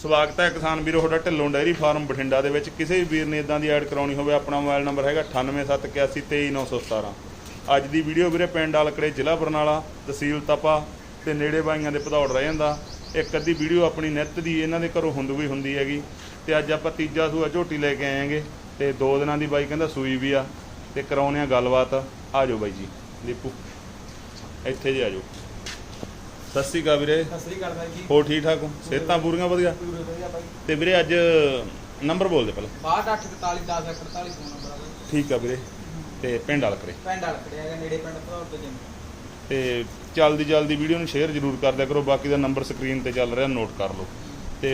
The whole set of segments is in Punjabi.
ਸਵਾਗਤ ਹੈ ਕਿਸਾਨ ਵੀਰੋ, ਤੁਹਾਡਾ ਢਿੱਲੋਂ ਡੈਰੀ ਫਾਰਮ ਬਠਿੰਡਾ ਦੇ ਵਿੱਚ। ਕਿਸੇ ਵੀ ਵੀਰ ਨੇ ਇਦਾਂ ਦੀ ਐਡ ਕਰਾਉਣੀ ਹੋਵੇ, ਆਪਣਾ ਮੋਬਾਈਲ ਨੰਬਰ ਹੈਗਾ 9871823917 ਅੱਜ ਦੀ ਵੀਡੀਓ ਵੀਰੇ ਪਿੰਡ ਆਲਕੜੇ, ਜ਼ਿਲ੍ਹਾ ਬਰਨਾਲਾ, ਤਹਿਸੀਲ ਤਪਾ ਤੇ ਨੇੜੇ ਬਾਈਆਂ ਦੇ ਭਦੌੜ ਰਹਿ ਜਾਂਦਾ। ਇੱਕ ਅੱਧੀ ਵੀਡੀਓ ਆਪਣੀ ਨਿੱਤ ਦੀ ਇਹਨਾਂ ਦੇ ਘਰੋਂ ਹੁੰਦੂ ਵੀ ਹੁੰਦੀ ਹੈਗੀ। ਤੇ ਅੱਜ ਆਪਾਂ ਤੀਜਾ ਸੂਆ ਝੋਟੀ ਲੈ ਕੇ ਆਏਗੇ ਤੇ ਦੋ ਦਿਨਾਂ ਦੀ ਬਾਈ ਕਹਿੰਦਾ ਸੂਈ ਵੀ ਆ। ਤੇ ਕਰਾਉਣੇ ਆ ਗੱਲਬਾਤ। ਆ ਜਾਓ ਬਾਈ ਜੀ ਦੀਪੂ ਇੱਥੇ ਜੇ ਆ ਜਾਓ। ਸਤਿ ਸ਼੍ਰੀ ਅਕਾਲ ਵੀਰੇ। ਸਤਿ ਸ੍ਰੀ ਅਕਾਲ ਬਾਈ ਜੀ। ਹੋਰ ਠੀਕ ਠਾਕ ਹੋ? ਸਿਹਤਾਂ ਪੂਰੀਆਂ ਵਧੀਆ? ਪੂਰੇ ਵਧੀਆ ਬਾਈ ਤੇ ਵੀਰੇ ਅੱਜ ਨੰਬਰ ਬੋਲ ਦੇ ਪਹਿਲਾਂ। 62 10 48 ਫੋਨ ਨੰਬਰ ਆ ਬਾਈ ਠੀਕ ਆ ਵੀਰੇ। ਤੇ ਪਿੰਡ ਵਾਲ ਕਰੇ। ਪਿੰਡ ਵਾਲ ਖੜਿਆ ਹੈਗਾ ਨੇੜੇ ਪਿੰਡ ਭਦੌੜ ਤੋਂ ਜਿੰਮ। ਤੇ ਜਲਦੀ ਜਲਦੀ ਵੀਡੀਓ ਨੂੰ ਸ਼ੇਅਰ ਜ਼ਰੂਰ ਕਰ ਦਿਆ ਕਰੋ ਬਾਕੀ ਦਾ ਨੰਬਰ ਸਕਰੀਨ ਤੇ ਚੱਲ ਰਿਹਾ ਨੋਟ ਕਰ ਲਓ। ਤੇ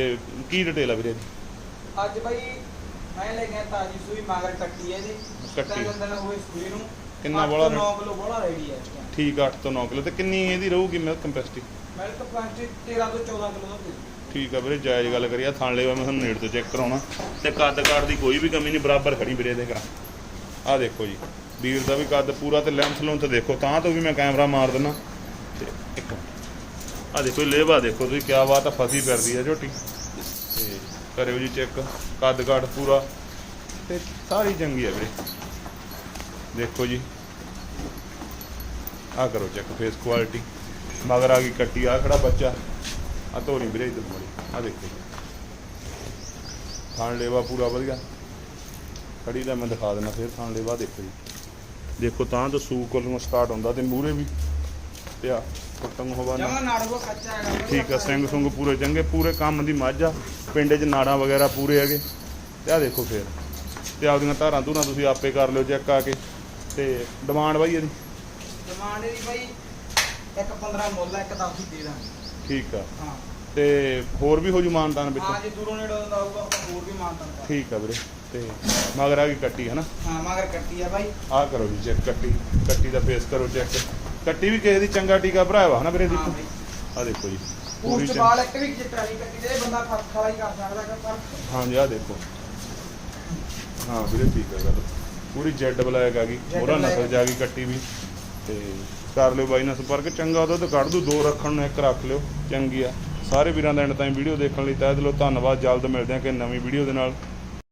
ਕੀ ਡਿਟੇਲ ਆ ਵੀਰੇ? ਅੱਜ ਬਾਈ ਮੈਂ ਲੈ ਗਿਆ ਤਾਜੀ ਸੂਈ ਮਾਗਰ ਕੱਟੀ ਹੈ ਜੀ ਕੱਟੀ। ਦਿਨ ਹੋਏ ਸੂਈ ਨੂੰ। ਕਿੰਨਾ ਬੋਲਾ ਤੋਂ 9 ਕਿਲੋ ਬੋਲਾ ਰੈਡੀ ਹੈ ਠੀਕ ਆ 8 ਤੋਂ 9 ਕਿਲੋ। ਤੇ ਕਿੰਨੀ ਇਹਦੀ ਰਹੂਗੀ ਮਿਲਕ ਕੰਪੈਸਿਟੀ ਮਿਲਕ ਪੰਜ 13 ਤੋਂ 14 ਕਿਲੋ ਦਾ ਦੇ ਠੀਕ ਆ ਵੀਰੇ ਜਾਇਜ਼ ਗੱਲ ਕਰੀਆ ਥਾਣ ਲਿਆ ਮੈਂ ਤੁਹਾਨੂੰ ਨੇੜ ਤੋਂ ਚੈੱਕ ਕਰਾਉਣਾ। ਤੇ ਕੱਦ ਕਾਠ ਦੀ ਕੋਈ ਵੀ ਕਮੀ ਨਹੀਂ ਬਰਾਬਰ ਖੜੀ ਵੀਰੇ ਇਹਦੇ ਘਰ। ਆ ਦੇਖੋ ਜੀ ਵੀਰ ਦਾ ਵੀ ਕੱਦ ਪੂਰਾ ਤੇ ਲੈਂਥ ਲੂੰਥ ਦੇਖੋ ਤਾਂ ਤੋਂ ਵੀ ਮੈਂ ਕੈਮਰਾ ਮਾਰ ਦਿੰਨਾ। ਤੇ ਇੱਕ ਆ ਦੇਖੋ ਲੇਵਾ ਦੇਖੋ ਤੁਸੀਂ ਕੀ ਬਾਤ ਆ ਫਸੀ ਫਿਰਦੀ ਆ ਝੋਟੀ। ਤੇ ਕਰਿਓ ਜੀ ਚੈੱਕ ਕੱਦ ਕਾਠ ਪੂਰਾ। ਤੇ ਸਾਰੀ ਚੰਗੀ ਆ ਵੀਰੇ। ਦੇਖੋ ਜੀ। ਆ ਕਰੋ ਚੈੱਕ ਫੇਸ ਕੁਆਲਿਟੀ ਮਗਰ ਆ ਗਈ ਕੱਟੀ ਆ ਖੜਾ ਬੱਚਾ। ਆ ਧੋਰੀ ਵੀਰੇ ਇਧਰ ਮੋੜੀ ਆ ਦੇਖੋ। ਥਾਣ ਲੇਵਾ ਪੂਰਾ ਵਧੀਆ। ਖੜੀ ਦਾ ਮੈਂ ਦਿਖਾ ਦਿੰਦਾ ਫਿਰ ਥਾਣ ਲੇਵਾ ਦੇਖੋ ਜੀ। ਦੇਖੋ ਤਾਂ ਤੋਂ ਸੂ ਕੋਲ ਨੂੰ ਸਟਾਰਟ ਹੁੰਦਾ ਤੇ ਮੂਰੇ ਵੀ। ਤੇ ਆ ਕੁੱਟੰਗ ਹੋਵਾ ਜਮਾ ਨਾ ਨਾੜੂਗਾ ਕੱਚਾ ਹੈਗਾ ਬਾਈ, ਠੀਕ ਆ ਸਿੰਘ ਸੁੰਗ ਪੂਰੇ ਚੰਗੇ ਪੂਰੇ ਕੰਮ ਦੀ ਮੱਝ ਆ। ਪਿੰਡ 'ਚ ਨਾੜਾਂ ਵਗੈਰਾ ਪੂਰੇ ਹੈਗੇ। ਤੇ ਆ ਦੇਖੋ ਫੇਰ। ਤੇ ਆਪਦੀਆਂ ਧਾਰਾਂ ਧੂਰਾਂ ਤੁਸੀਂ ਆਪੇ ਕਰ ਲਿਓ ਚੈੱਕ ਆ ਕੇ। ਤੇ ਡਿਮਾਂਡ ਬਾਈ ਇਹਦੀ? ਡਿਮਾਂਡ ਦੀ ਬਾਈ ਇੱਕ 15 ਮੁੱਲ ਆ, ਇੱਕ 10 ਹੀ ਦੇ ਦਾਂਗੇ। ਠੀਕ ਆ। ਹਾਂ। ਤੇ ਹੋਰ ਵੀ ਹੋ ਜੂ ਮਾਨਤਾਨ ਵਿੱਚ? ਹਾਂ ਜੇ ਦੂਰੋਂ ਨੇੜੇ ਦਾ ਆਊਗਾ ਆਪਾਂ ਹੋਰ ਵੀ ਮਾਨਤਾਂ ਕਰ ਠੀਕ ਆ ਵੀਰੇ। ਤੇ ਮਗਰ ਆ ਗਈ ਕੱਟੀ ਹੈ ਨਾ ਹਾਂ ਮਗਰ ਕੱਟੀ ਆ ਬਾਈ। ਆ ਕਰੋ ਜੀ ਚੈੱਕ ਕੱਟੀ। ਕੱਟੀ ਦਾ ਫੇਸ ਕਰੋ ਚੈੱਕ। ਕੱਟੀ ਵੀ ਕਿਸੇ ਦੀ ਚੰਗਾ ਟੀਕਾ ਭਰਾਇਆ ਵਾ ਹਨਾ ਵੀਰੇ ਹਾਂ ਦੇਖੋ ਆ ਦੇਖੋ ਜੀ। ਪੂਰੀ ਬਾਲ ਇੱਕ ਵੀ ਚਿੱਟਾ ਨਹੀਂ ਕੱਟੀ ਤੇ ਬੰਦਾ ਖੜਾ ਹੀ ਕਰ ਸਕਦਾ ਪਰ। ਹਾਂਜੀ ਆ ਦੇਖੋ। ਹਾਂ ਵੀਰੇ ਠੀਕ ਆ ਗੱਲ। ਪੂਰੀ ਜੈਡ ਬਲੈਕ ਆ ਗਈ Jet black ਨਸਲ ਜਾ ਗਈ ਕੱਟੀ ਵੀ। ਤੇ ਕਰ ਲਿਓ ਬਾਈ ਨਾਲ ਸੰਪਰਕ ਚੰਗਾ ਦੁੱਧ ਕੱਢ ਦੂ ਦੋ ਰੱਖਣ ਨੂੰ ਇੱਕ ਰੱਖ ਲਿਓ ਚੰਗੀ ਆ। ਸਾਰੇ ਵੀਰਾਂ ਦਾ ਐਂਡ ਤਾਈਂ ਵੀਡੀਓ ਦੇਖਣ ਲਈ ਤਹਿ ਦਿਲੋਂ ਧੰਨਵਾਦ ਜਲਦ ਮਿਲਦੇ ਹਾਂ ਕਿ ਨਵੀਂ ਵੀਡੀਓ ਦੇ ਨਾਲ।